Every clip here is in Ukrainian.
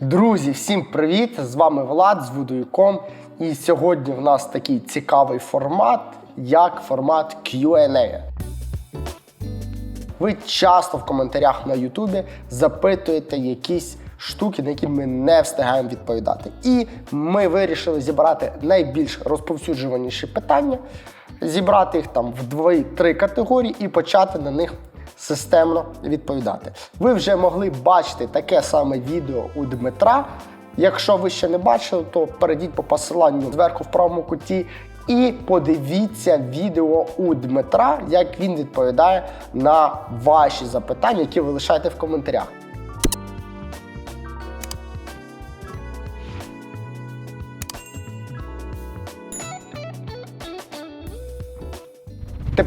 Друзі, всім привіт! З вами Влад з Voodoo.com. І сьогодні в нас такий цікавий формат, як формат Q&A. Ви часто в коментарях на Ютубі запитуєте якісь штуки, на які ми не встигаємо відповідати. І ми вирішили зібрати найбільш розповсюджуваніші питання, зібрати їх там в дві-три категорії і почати на них системно відповідати. Ви вже могли бачити таке саме відео у Дмитра. Якщо ви ще не бачили, то перейдіть по посиланню зверху в правому куті і подивіться відео у Дмитра, як він відповідає на ваші запитання, які ви лишаєте в коментарях.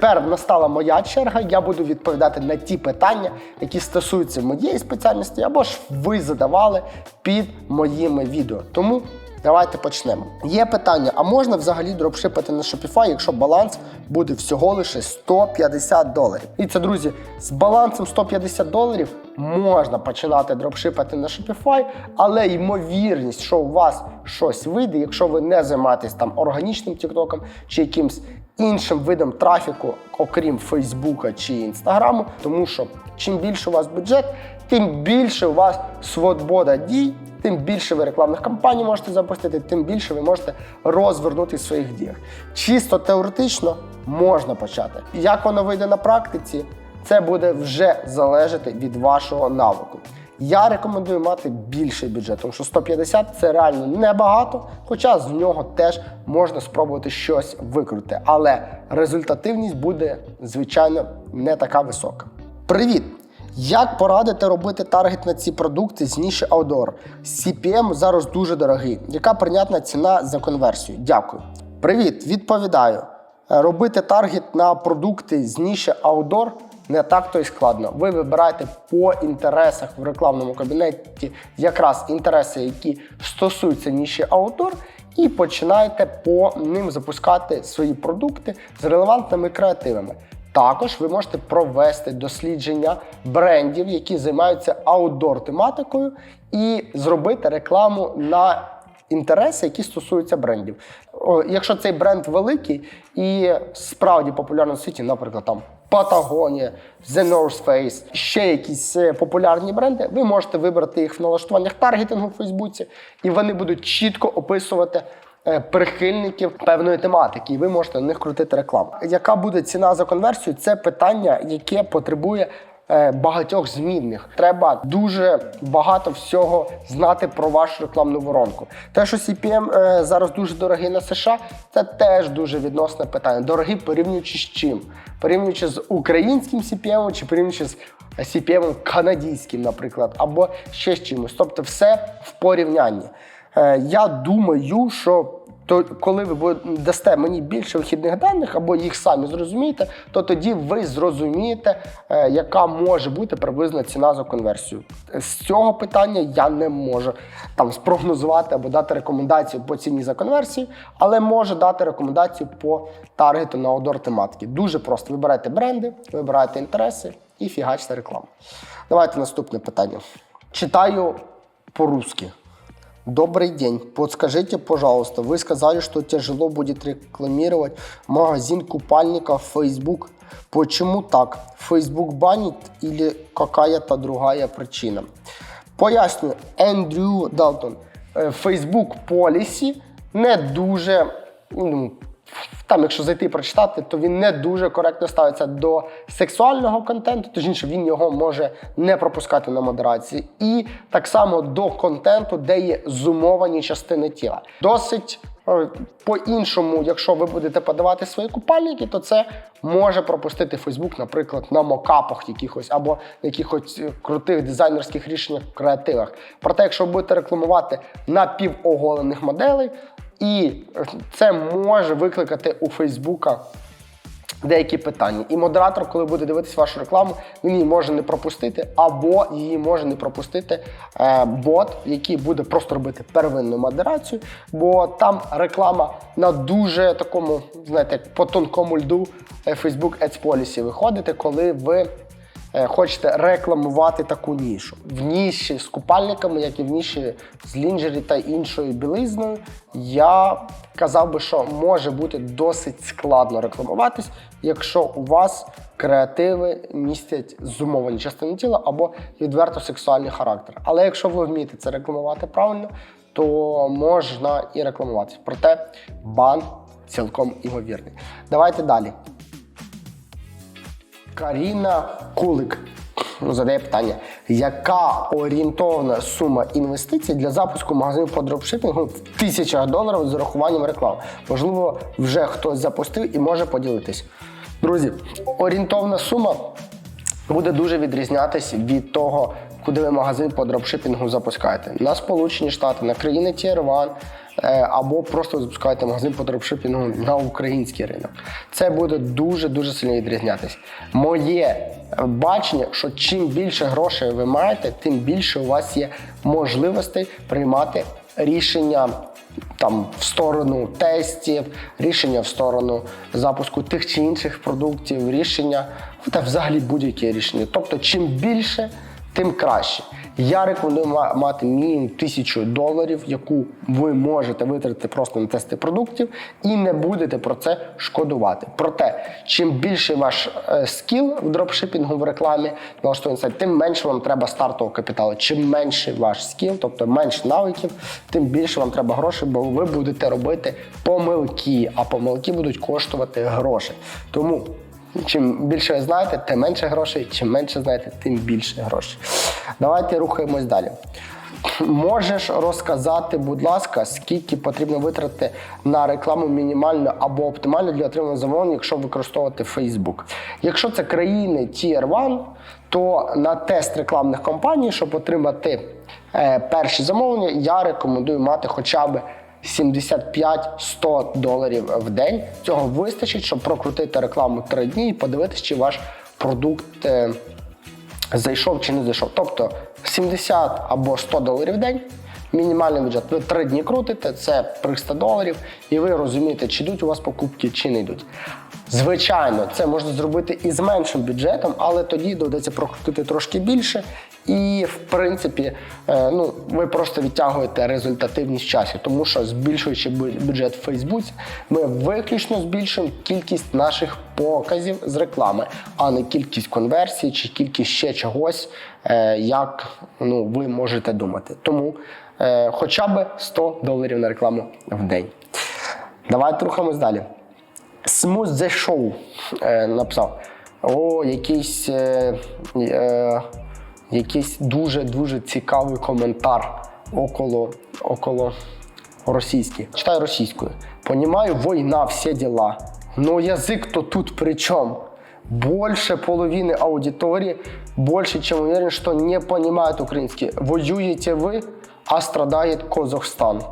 Тепер настала моя черга. Я буду відповідати на ті питання, які стосуються моєї спеціальності, або ж ви задавали під моїми відео. Тому давайте почнемо. Є питання: а можна взагалі дропшипити на Shopify, якщо баланс буде всього лише 150 доларів? І це, друзі, з балансом 150 доларів можна починати дропшипити на Shopify, але ймовірність, що у вас щось вийде, якщо ви не займаєтесь там органічним тіктоком чи якимсь іншим видом трафіку, окрім Фейсбука чи Інстаграму, тому що чим більше у вас бюджет, тим більше у вас свобода дій, тим більше ви рекламних кампаній можете запустити, тим більше ви можете розвернути своїх діях. Чисто теоретично можна почати. Як воно вийде на практиці, це буде вже залежати від вашого навику. Я рекомендую мати більший бюджет, тому що 150 це реально небагато, хоча з нього теж можна спробувати щось викрути. Але результативність буде, звичайно, не така висока. Привіт! Як порадити робити таргет на ці продукти з ніші Outdoor? CPM зараз дуже дорогий. Яка прийнятна ціна за конверсію? Дякую. Привіт, відповідаю. Робити таргет на продукти з ніші Outdoor не так то й складно. Ви вибираєте по інтересах в рекламному кабінеті якраз інтереси, які стосуються ніші Outdoor, і починаєте по ним запускати свої продукти з релевантними креативами. Також ви можете провести дослідження брендів, які займаються аутдор тематикою, і зробити рекламу на інтереси, які стосуються брендів. Якщо цей бренд великий і справді популярний у світі, наприклад, там Patagonia, The North Face, ще якісь е, популярні бренди, ви можете вибрати їх в налаштуваннях таргетингу в Фейсбуці, і вони будуть чітко описувати е, прихильників певної тематики, і ви можете на них крутити рекламу. Яка буде ціна за конверсію? Це питання, яке потребує багатьох змінних. Треба дуже багато всього знати про вашу рекламну воронку. Те, що CPM е, зараз дуже дорогий на США, це теж дуже відносне питання. Дорогий порівнюючи з чим? Порівнюючи з українським CPM чи порівнюючи з CPM канадським, наприклад, або ще з чимось. Тобто, все в порівнянні. Е, Я думаю, що то коли ви дасте мені більше вихідних даних або їх самі зрозумієте, то тоді ви зрозумієте, е, яка може бути приблизна ціна за конверсію. З цього питання я не можу там спрогнозувати або дати рекомендацію по ціні за конверсію, але можу дати рекомендацію по таргету на одор тематики. Дуже просто вибирайте бренди, вибирайте інтереси і фігачте рекламу. Давайте наступне питання. Читаю по-русски. Добрый день. Подскажите, пожалуйста, вы сказали, что тяжело будет рекламировать магазин купальников Facebook. Почему так? Facebook банит или какая-то другая причина? Поясню, Ендрю Далтон. Е, Facebook Policy не дуже. Там, якщо зайти і прочитати, то він не дуже коректно ставиться до сексуального контенту, точніше, він його може не пропускати на модерації. І так само до контенту, де є зумовані частини тіла. Досить е, по-іншому, якщо ви будете подавати свої купальники, то це може пропустити Фейсбук, наприклад, на мокапах якихось або на якихось е, крутих дизайнерських рішеннях, креативах. Проте, якщо ви будете рекламувати напівоголених моделей, і це може викликати у Фейсбука деякі питання. І модератор, коли буде дивитися вашу рекламу, він її може не пропустити, або її може не пропустити е, бот, який буде просто робити первинну модерацію, бо там реклама на дуже такому, знаєте, по тонкому льду е, Facebook Ads Policy виходите, коли ви е, хочете рекламувати таку нішу. В ніші з купальниками, як і в ніші з лінджері та іншою білизною, я казав би, що може бути досить складно рекламуватись, якщо у вас креативи містять зумовлені частини тіла або відверто сексуальний характер. Але якщо ви вмієте це рекламувати правильно, то можна і рекламуватись. Проте бан цілком імовірний. Давайте далі. Каріна Кулик задає питання: яка орієнтовна сума інвестицій для запуску магазину по дропшипінгу в тисячах доларів з урахуванням реклами? Можливо, вже хтось запустив і може поділитись. Друзі, орієнтовна сума буде дуже відрізнятися від того, куди ви магазин по дропшипінгу запускаєте. На Сполучені Штати, на країни Tier 1, е, або просто запускаєте магазин по дропшипінгу на український ринок. Це буде дуже-дуже сильно відрізнятися. Моє бачення, що чим більше грошей ви маєте, тим більше у вас є можливостей приймати рішення там в сторону тестів, рішення в сторону запуску тих чи інших продуктів, рішення та взагалі будь-яке рішення. Тобто, чим більше, тим краще. Я рекомендую мати мінімум тисячу доларів, яку ви можете витратити просто на тести продуктів, і не будете про це шкодувати. Проте, чим більше ваш е, скіл в дропшипінгу в рекламі сайт, тим менше вам треба стартового капіталу. Чим менше ваш скіл, тобто менше навиків, тим більше вам треба грошей, бо ви будете робити помилки, а помилки будуть коштувати грошей. Тому Чим більше ви знаєте, тим менше грошей. Чим менше знаєте, тим більше грошей. Давайте рухаємось далі. Можеш розказати, будь ласка, скільки потрібно витратити на рекламу мінімально або оптимально для отримання замовлень, якщо використовувати Facebook. Якщо це країни Tier 1, то на тест рекламних кампаній, щоб отримати е, перші замовлення, я рекомендую мати хоча б 75-100 доларів в день. Цього вистачить, щоб прокрутити рекламу 3 дні і подивитися, чи ваш продукт е, зайшов чи не зайшов. Тобто 70 або 100 доларів в день. Мінімальний бюджет. Ви 3 дні крутите, це 300 доларів, і ви розумієте, чи йдуть у вас покупки, чи не йдуть. Звичайно, це можна зробити і з меншим бюджетом, але тоді доведеться прокрутити трошки більше. І, в принципі, е, ну, ви просто відтягуєте результативність в часі, тому що збільшуючи бюджет в Фейсбуці, ми виключно збільшуємо кількість наших показів з реклами, а не кількість конверсій чи кількість ще чогось, е, як ну, ви можете думати. Тому е, хоча б 100 доларів на рекламу в день. Давайте рухаємось далі. Smooth the Show написав. О, якийсь, якийсь дуже-дуже цікавий коментар около, около російський. Читаю російською. Понімаю, війна, всі діла. Но язик то тут при чем? Больше половины аудитории, больше чем уверен, что не понимают украинский. Воюете ви, а страдає Казахстан.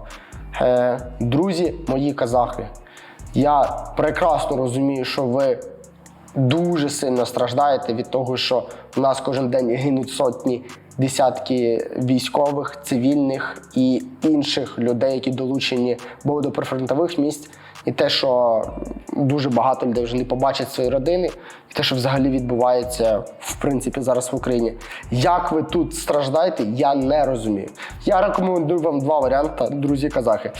Е, друзі, мої казахи, я прекрасно розумію, що ви дуже сильно страждаєте від того, що в нас кожен день гинуть сотні, десятки військових, цивільних і інших людей, які долучені або до прифронтових місць. І те, що дуже багато людей вже не побачать свої родини, і те, що взагалі відбувається в принципі зараз в Україні. Як ви тут страждаєте, я не розумію. Я рекомендую вам два варіанти, друзі казахи.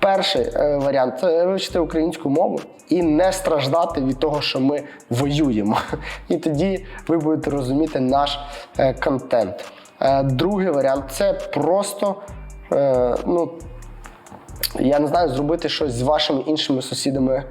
Перший е, варіант це вивчити українську мову і не страждати від того, що ми воюємо. І тоді ви будете розуміти наш е, контент. Е, другий варіант це просто ну, я не знаю, зробити щось з вашими іншими сусідами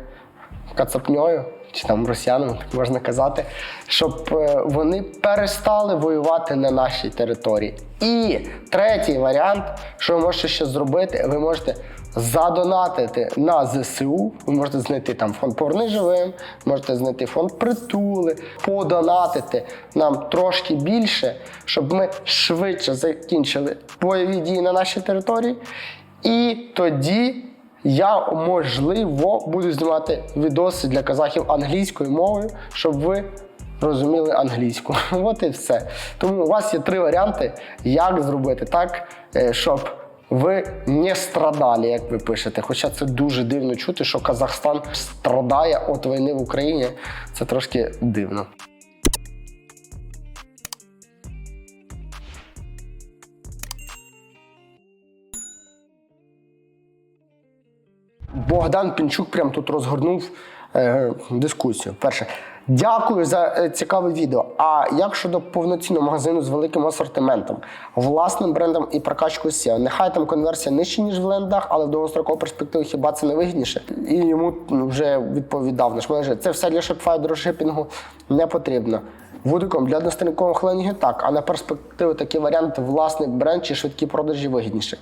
кацапньою чи там росіянами, так можна казати, щоб е, вони перестали воювати на нашій території. І третій варіант, що ви можете ще зробити, ви можете задонатити на ЗСУ. Ви можете знайти там фонд «Поверни живим, можете знайти фонд притули, подонатити нам трошки більше, щоб ми швидше закінчили бойові дії на нашій території. І тоді я, можливо, буду знімати відоси для казахів англійською мовою, щоб ви розуміли англійську. От і все. Тому у вас є три варіанти, як зробити так, е, щоб ви не страдали, як ви пишете. Хоча це дуже дивно чути, що Казахстан страдає від війни в Україні. Це трошки дивно. Богдан Пінчук прям тут розгорнув е, дискусію. Перше, дякую за е, цікаве відео. А як щодо повноцінного магазину з великим асортиментом, власним брендом і прокачкою SEO? Нехай там конверсія нижче, ніж в лендах, але в довгостроковій перспективі хіба це не вигідніше? І йому ну, вже відповідав наш менеджер. Це все для Shopify дропшипінгу не потрібно. Вудиком для одностранкового хленінгу так, а на перспективу такий варіант власний бренд чи швидкі продажі вигідніше.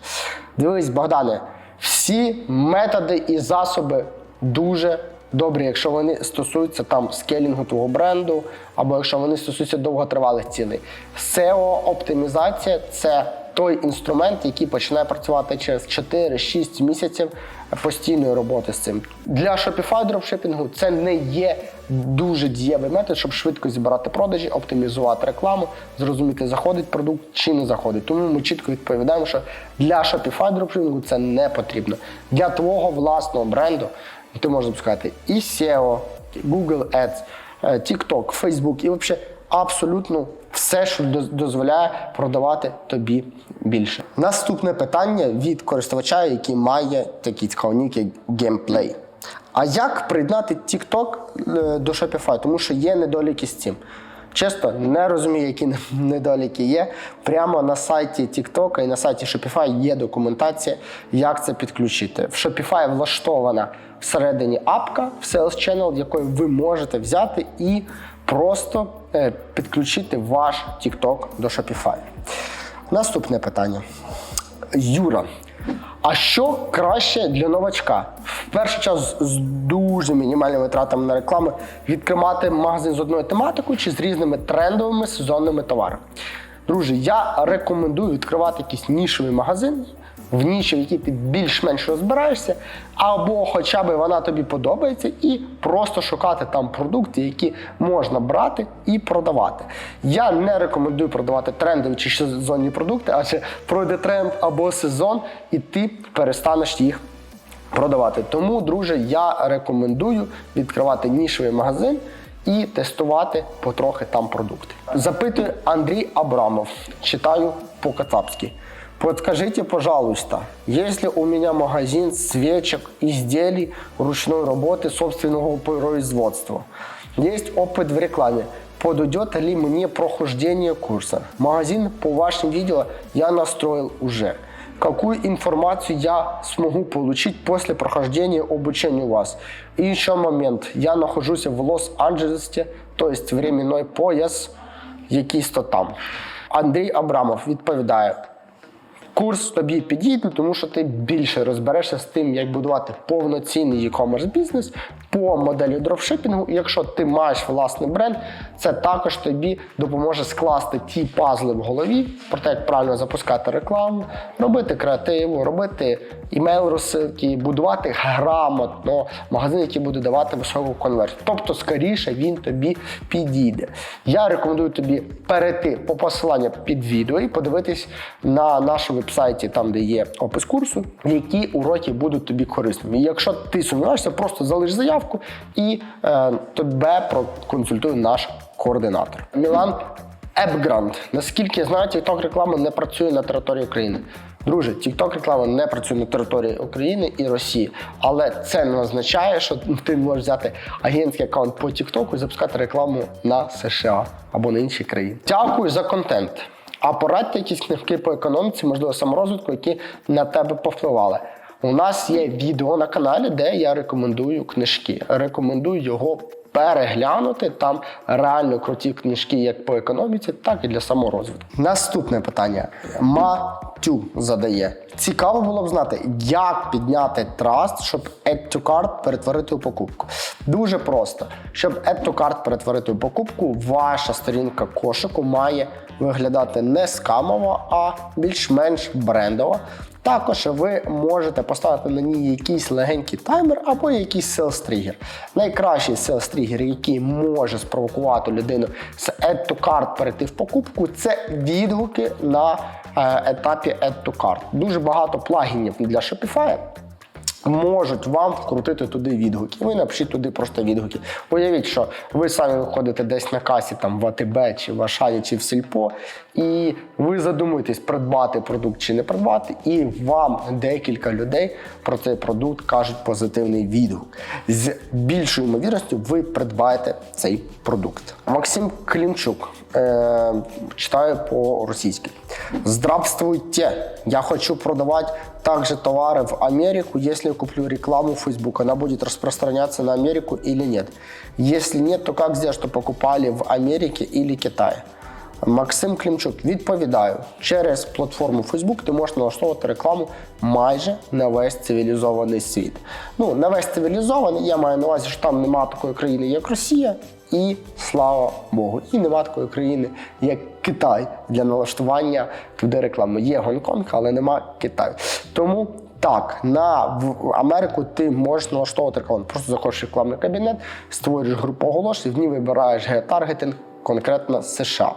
Дивись, Богдане, всі методи і засоби дуже добрі, якщо вони стосуються там скелінгу твого бренду, або якщо вони стосуються довготривалих цілей. SEO-оптимізація це той інструмент, який починає працювати через 4-6 місяців постійної роботи з цим. Для Shopify дропшипінгу це не є дуже дієвий метод, щоб швидко зібрати продажі, оптимізувати рекламу, зрозуміти, заходить продукт чи не заходить. Тому ми чітко відповідаємо, що для Shopify дропшипінгу це не потрібно. Для твого власного бренду ти можеш запускати і SEO, Google Ads, е, TikTok, Facebook і взагалі абсолютно все, що дозволяє продавати тобі більше. Наступне питання від користувача, який має такий цікавий нік, як геймплей. А як приєднати TikTok е, до Shopify? Тому що є недоліки з цим. Чесно, не розумію, які недоліки є. Прямо на сайті TikTok і на сайті Shopify є документація, як це підключити. В Shopify влаштована всередині апка в Sales Channel, якою ви можете взяти і просто е, підключити ваш TikTok до Shopify. Наступне питання. Юра. А що краще для новачка? В перший час з дуже мінімальними витратами на рекламу відкривати магазин з одною тематикою чи з різними трендовими сезонними товарами. Друже, я рекомендую відкривати якийсь нішовий магазин, в ніші, в якій ти більш-менш розбираєшся, або хоча б вона тобі подобається, і просто шукати там продукти, які можна брати і продавати. Я не рекомендую продавати трендові чи сезонні продукти, адже пройде тренд або сезон, і ти перестанеш їх продавати. Тому, друже, я рекомендую відкривати нішовий магазин і тестувати потрохи там продукти. Запитує Андрій Абрамов. Читаю по-кацапськи. Подскажите, пожалуйста, если у меня магазин свечек, изделий ручной работы собственного производства, есть опыт в рекламе, подойдет ли мне прохождение курса? Магазин по вашим видео я настроил уже. Какую информацию я смогу получить после прохождения обучения у вас? И еще момент. Я нахожусь в Лос-Анджелесе, то есть временной пояс, якийсь то там. Андрій Абрамов відповідає: Курс тобі підійде, тому що ти більше розберешся з тим, як будувати повноцінний e-commerce бізнес по моделі дропшипінгу. І якщо ти маєш власний бренд, це також тобі допоможе скласти ті пазли в голові про те, як правильно запускати рекламу, робити креативу, робити імейл розсилки, будувати грамотно магазин, який буде давати високу конверсію. Тобто, скоріше він тобі підійде. Я рекомендую тобі перейти по посиланню під відео і подивитись на нашому вебсайті, там де є опис курсу, які уроки будуть тобі корисними. І якщо ти сумніваєшся, просто залиш заявку і е, тебе проконсультує наш координатор. Мілан Епгрант. Наскільки я знаю, TikTok реклама не працює на території України. Друже, TikTok реклама не працює на території України і Росії, але це не означає, що ти можеш взяти агентський аккаунт по TikTok і запускати рекламу на США або на інші країни. Дякую за контент. А порадьте якісь книжки по економіці, можливо, саморозвитку, які на тебе повпливали. У нас є відео на каналі, де я рекомендую книжки. Рекомендую його переглянути. Там реально круті книжки як по економіці, так і для саморозвитку. Наступне питання. Матю задає. Цікаво було б знати, як підняти траст, щоб Add to Cart перетворити у покупку. Дуже просто. Щоб Add to Cart перетворити у покупку, ваша сторінка кошику має виглядати не скамово, а більш-менш брендово. Також ви можете поставити на ній якийсь легенький таймер або якийсь sales тригер. Найкращий sales тригер, який може спровокувати людину з Add to Cart перейти в покупку, це відгуки на е, етапі Add to Cart. Дуже багато плагінів для Shopify можуть вам вкрутити туди відгуки. Ви напишіть туди просто відгуки. Уявіть, що ви самі виходите десь на касі, там в АТБ, чи в Ашані, чи в Сільпо, і ви задумуєтесь, придбати продукт чи не придбати, і вам декілька людей про цей продукт кажуть позитивний відгук. З більшою ймовірністю ви придбаєте цей продукт. Максим Клімчук е, читаю по-російськи. Здравствуйте! Я хочу продавать также товары в Америку. Если я куплю рекламу в Facebook, она будет распространяться на Америку или нет? Если нет, то как сделать, что покупали в Америке или Китае? Максим Клімчук відповідаю, через платформу Facebook ти можеш налаштовувати рекламу майже на весь цивілізований світ. Ну, на весь цивілізований, я маю на увазі, що там немає такої країни, як Росія, і слава Богу, і нема такої країни, як Китай для налаштування туди реклами. Є Гонконг, але нема Китаю. Тому так, на в Америку ти можеш налаштовувати рекламу. Просто заходиш в рекламний кабінет, створюєш групу оголошень, в ній вибираєш геотаргетинг, конкретно США.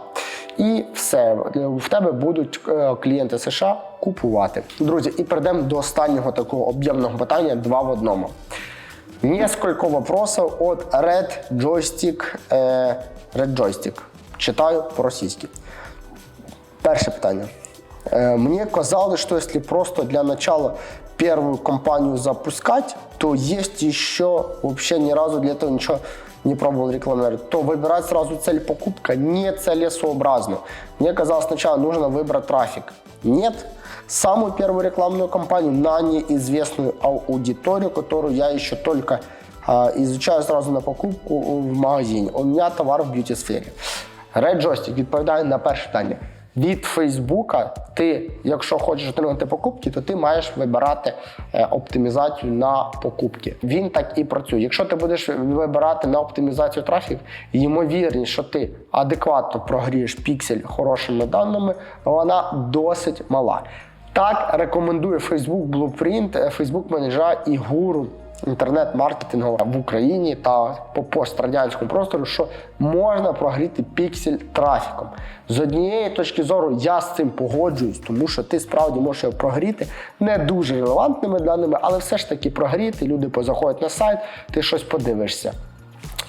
І все, в тебе будуть е, клієнти США купувати. Друзі, і перейдемо до останнього такого об'ємного питання два в одному. Несколько вопросов от Red Joystick. Е, Red Joystick. Читаю по-російськи. Перше питання. Мне казалось, что если просто для начала первую компанию запускать, то есть еще вообще ни разу для этого ничего не пробовал рекламировать, то выбирать сразу цель покупка нецелесообразно. Мне казалось сначала нужно выбрать трафик. Нет, самую первую рекламную кампанию на неизвестную аудиторию, которую я еще только а, изучаю сразу на покупку в магазине. У меня товар в б'юті-сфері. Red Joystick відповідає на перше питання. Від Фейсбука ти, якщо хочеш отримати покупки, то ти маєш вибирати е, оптимізацію на покупки. Він так і працює. Якщо ти будеш вибирати на оптимізацію трафік, ймовірність, що ти адекватно прогрієш піксель хорошими даними, вона досить мала. Так рекомендує Facebook Blueprint, е, Facebook менеджа і гуру інтернет-маркетингу в Україні та по пострадянському простору, що можна прогріти піксель трафіком. З однієї точки зору я з цим погоджуюсь, тому що ти справді можеш його прогріти не дуже релевантними даними, але все ж таки прогріти. Люди позаходять на сайт, ти щось подивишся.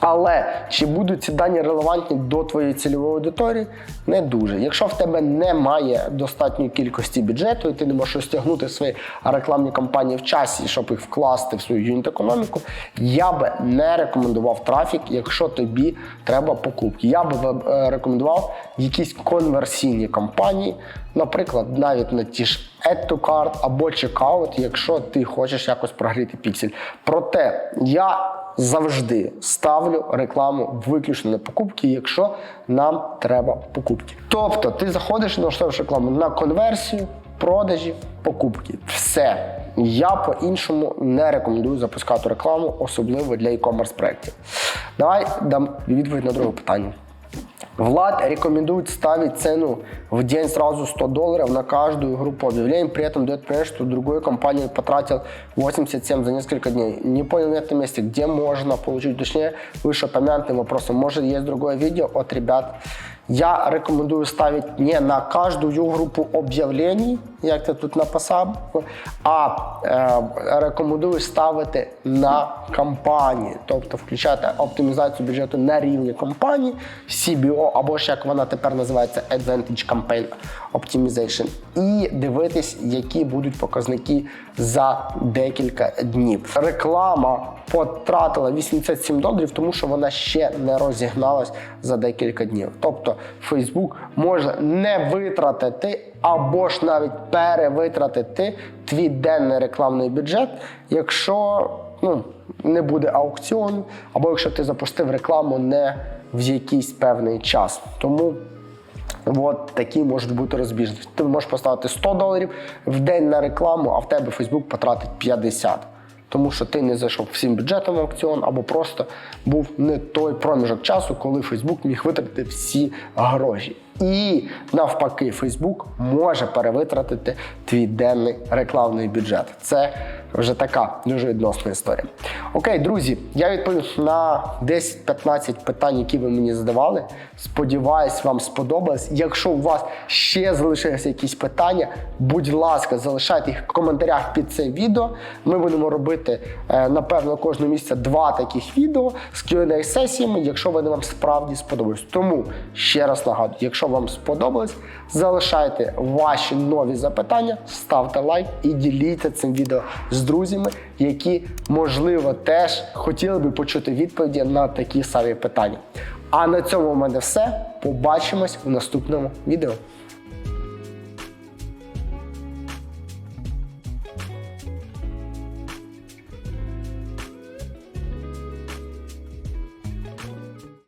Але чи будуть ці дані релевантні до твоєї цільової аудиторії? Не дуже. Якщо в тебе немає достатньої кількості бюджету, і ти не можеш розтягнути свої рекламні кампанії в часі, щоб їх вкласти в свою юніт-економіку, я би не рекомендував трафік, якщо тобі треба покупки. Я би е, рекомендував якісь конверсійні кампанії, наприклад, навіть на ті ж Add to Cart або Checkout, якщо ти хочеш якось прогріти піксель. Проте я завжди ставлю рекламу виключно на покупки, якщо нам треба покупки. Тобто ти заходиш і налаштовуєш рекламу на конверсію, продажі, покупки. Все. Я по-іншому не рекомендую запускати рекламу, особливо для e-commerce проєктів. Давай дам відповідь на друге питання. Влад рекомендует ставить цену в день сразу 100 долларов на каждую группу объявлений, при этом дает понять, что другой компании потратил 87 за несколько дней. Не понял на этом месте, где можно получить, точнее, вышеупомянутым вопросом. Может, есть другое видео от ребят. я рекомендую ставить не на каждую группу об'явлений, як ти тут написав, а е, рекомендую ставити на кампанії, тобто включати оптимізацію бюджету на рівні компанії, CBO, або ж як вона тепер називається Advantage Campaign Optimization, і дивитись, які будуть показники за декілька днів. Реклама потратила 87 доларів, тому що вона ще не розігналась за декілька днів. Тобто Facebook може не витратити або ж навіть перевитратити твій денний рекламний бюджет, якщо ну, не буде аукціону, або якщо ти запустив рекламу не в якийсь певний час. Тому От такі можуть бути розбіжності. Ти можеш поставити 100 доларів в день на рекламу, а в тебе Facebook потратить 50. Тому що ти не зайшов всім бюджетом в аукціон, або просто був не той проміжок часу, коли Facebook міг витратити всі гроші. І навпаки, Фейсбук може перевитратити твій денний рекламний бюджет. Це вже така дуже відносна історія. Окей, друзі, я відповів на 10-15 питань, які ви мені задавали. Сподіваюсь, вам сподобалось. Якщо у вас ще залишилися якісь питання, будь ласка, залишайте їх в коментарях під це відео. Ми будемо робити, е, напевно, кожного місяця два таких відео з qa сесіями, якщо вони вам справді сподобались. Тому ще раз нагадую, якщо вам сподобалось, залишайте ваші нові запитання, ставте лайк і діліться цим відео з друзями, які, можливо, теж хотіли би почути відповіді на такі самі питання. А на цьому в мене все. Побачимось у наступному відео.